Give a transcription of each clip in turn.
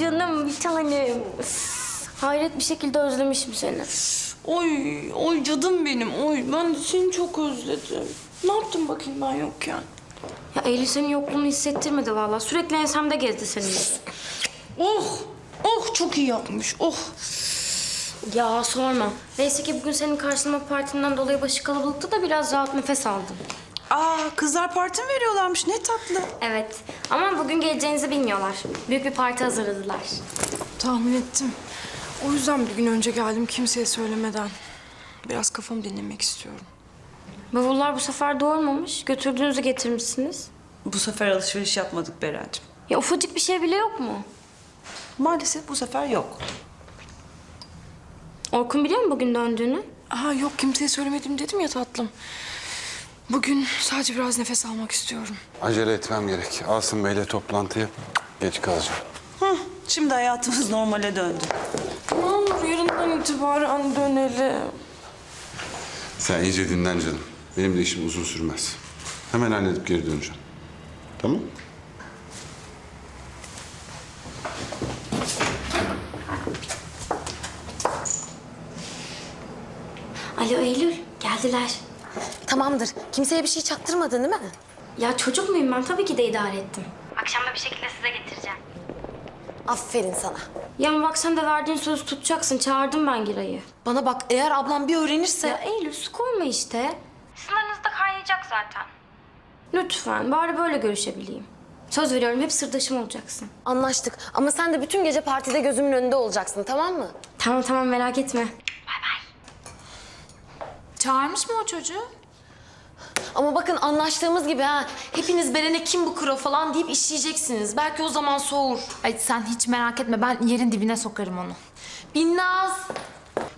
canım bir tanem. Üf, Hayret bir şekilde özlemişim seni. Oy, oy cadım benim. Oy ben de seni çok özledim. Ne yaptın bakayım ben yokken? Ya Eylül senin yokluğunu hissettirmedi vallahi. Sürekli ensemde gezdi seninle. Oh, oh çok iyi yapmış. Oh. Ya sorma. Neyse ki bugün senin karşılama partinden dolayı başı kalabalıktı da biraz rahat nefes aldım. Aa kızlar parti mi veriyorlarmış ne tatlı. Evet ama bugün geleceğinizi bilmiyorlar. Büyük bir parti hazırladılar. Tahmin ettim. O yüzden bir gün önce geldim kimseye söylemeden. Biraz kafamı dinlemek istiyorum. Bavullar bu sefer doğurmamış. Götürdüğünüzü getirmişsiniz. Bu sefer alışveriş yapmadık Berencim. Ya ufacık bir şey bile yok mu? Maalesef bu sefer yok. Orkun biliyor mu bugün döndüğünü? Aa yok kimseye söylemedim dedim ya tatlım. Bugün sadece biraz nefes almak istiyorum. Acele etmem gerek. Asım Bey'le toplantıya geç kalacağım. Hı, şimdi hayatımız normale döndü. Ne olur yarından itibaren dönelim. Sen iyice dinlen canım. Benim de işim uzun sürmez. Hemen halledip geri döneceğim. Tamam? Alo Eylül, geldiler. Tamamdır. Kimseye bir şey çaktırmadın değil mi? Ya çocuk muyum ben? Tabii ki de idare ettim. Akşam da bir şekilde size getireceğim. Aferin sana. Ya bak sen de verdiğin sözü tutacaksın. Çağırdım ben Giray'ı. Bana bak eğer ablam bir öğrenirse... Ya Eylül su koyma işte. Sizin aranızda kaynayacak zaten. Lütfen bari böyle görüşebileyim. Söz veriyorum hep sırdaşım olacaksın. Anlaştık. Ama sen de bütün gece partide gözümün önünde olacaksın tamam mı? Tamam tamam merak etme. Çağırmış mı o çocuğu? Ama bakın anlaştığımız gibi ha. Hepiniz Beren'e kim bu kro falan deyip işleyeceksiniz. Belki o zaman soğur. Ay sen hiç merak etme ben yerin dibine sokarım onu. Binnaz.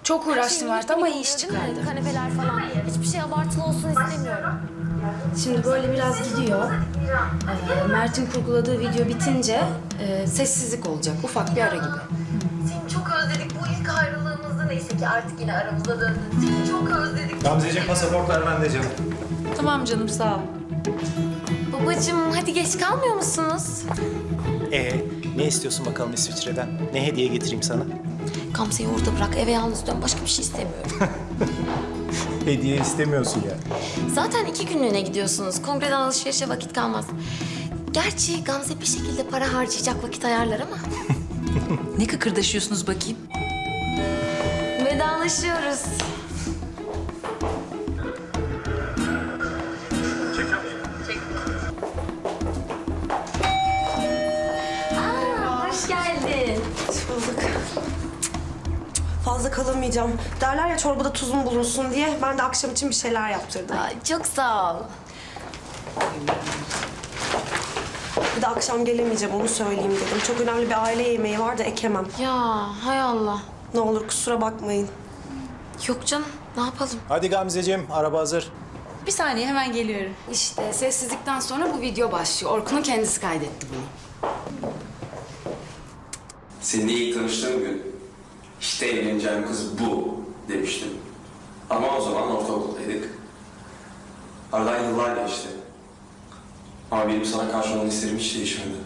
Çok uğraştım Şey, artık ama iyi iş çıkardı. Kanepeler falan. Hiçbir şey abartılı olsun istemiyorum. Şimdi böyle biraz gidiyor. Ee, Mert'in kurguladığı video bitince e, sessizlik olacak. Ufak bir ara gibi. Seni çok özledik. Bu ilk ayrılığımızda neyse ki artık yine aramıza döndün. Seni çok özledik. Gamzeciğim pasaportlar bende canım. Tamam canım sağ ol. Babacığım hadi geç kalmıyor musunuz? Ee, ne istiyorsun bakalım İsviçre'den? Ne hediye getireyim sana? Gamze'yi orada bırak. Eve yalnız dön. Başka bir şey istemiyorum. Hediye istemiyorsun ya. Zaten iki günlüğüne gidiyorsunuz. Kongreden alışverişe vakit kalmaz. Gerçi Gamze bir şekilde para harcayacak vakit ayarlar ama. Ne kıkırdaşıyorsunuz bakayım? Vedalaşıyoruz. Fazla kalamayacağım. Derler ya çorbada tuzun bulunsun diye. Ben de akşam için bir şeyler yaptırdım. Ay, çok sağ ol. Bir de akşam gelemeyeceğim onu söyleyeyim dedim. Çok önemli bir aile yemeği var da ekemem. Ya hay Allah. Ne olur kusura bakmayın. Yok canım ne yapalım? Hadi Gamzeciğim, araba hazır. Bir saniye hemen geliyorum. İşte sessizlikten sonra bu video başlıyor. Orkun'un kendisi kaydetti bunu. Seninle ilk tanıştığım gün işte evleneceğim kız bu demiştim. Ama o zaman ortaokuldaydık. Aradan yıllar geçti. Ama benim sana karşı olan hislerim hiç değişmedi.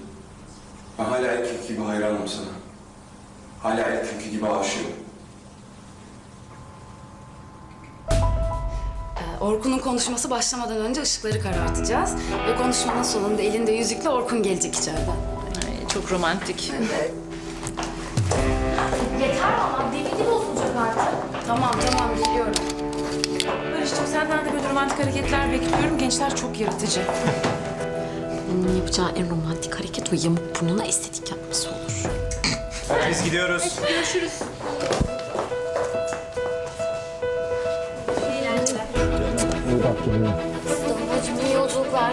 Ben hala ilk gibi hayranım sana. Hala ilk gibi aşığım. Ee, Orkun'un konuşması başlamadan önce ışıkları karartacağız. Ve konuşmanın sonunda elinde yüzükle Orkun gelecek içeriden. Ay, çok romantik. Tamam tamam biliyorum. Barış'cığım senden de böyle romantik hareketler bekliyorum. Gençler çok yaratıcı. Onun yapacağı en romantik hareket o yamuk burnuna estetik yapması olur. Biz gidiyoruz. Babacığım iyi yolculuklar.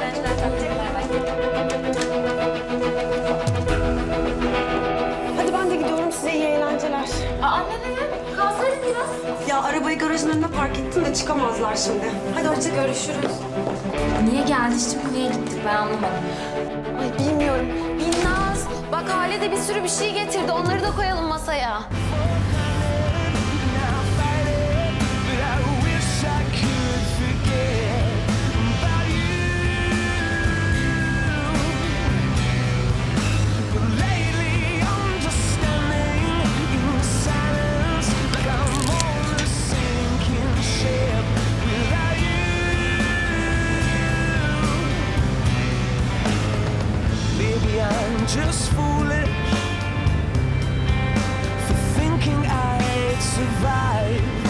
Eğlenceler. Aa ne ne? Kalsaydın biraz. Ya arabayı garajın önüne park ettim de çıkamazlar şimdi. Hadi hoşça görüşürüz. Niye geldi şimdi niye gittik ben anlamadım. Ay bilmiyorum. Binnaz. Bak Hale de bir sürü bir şey getirdi. Onları da koyalım masaya. was foolish for thinking I'd survive.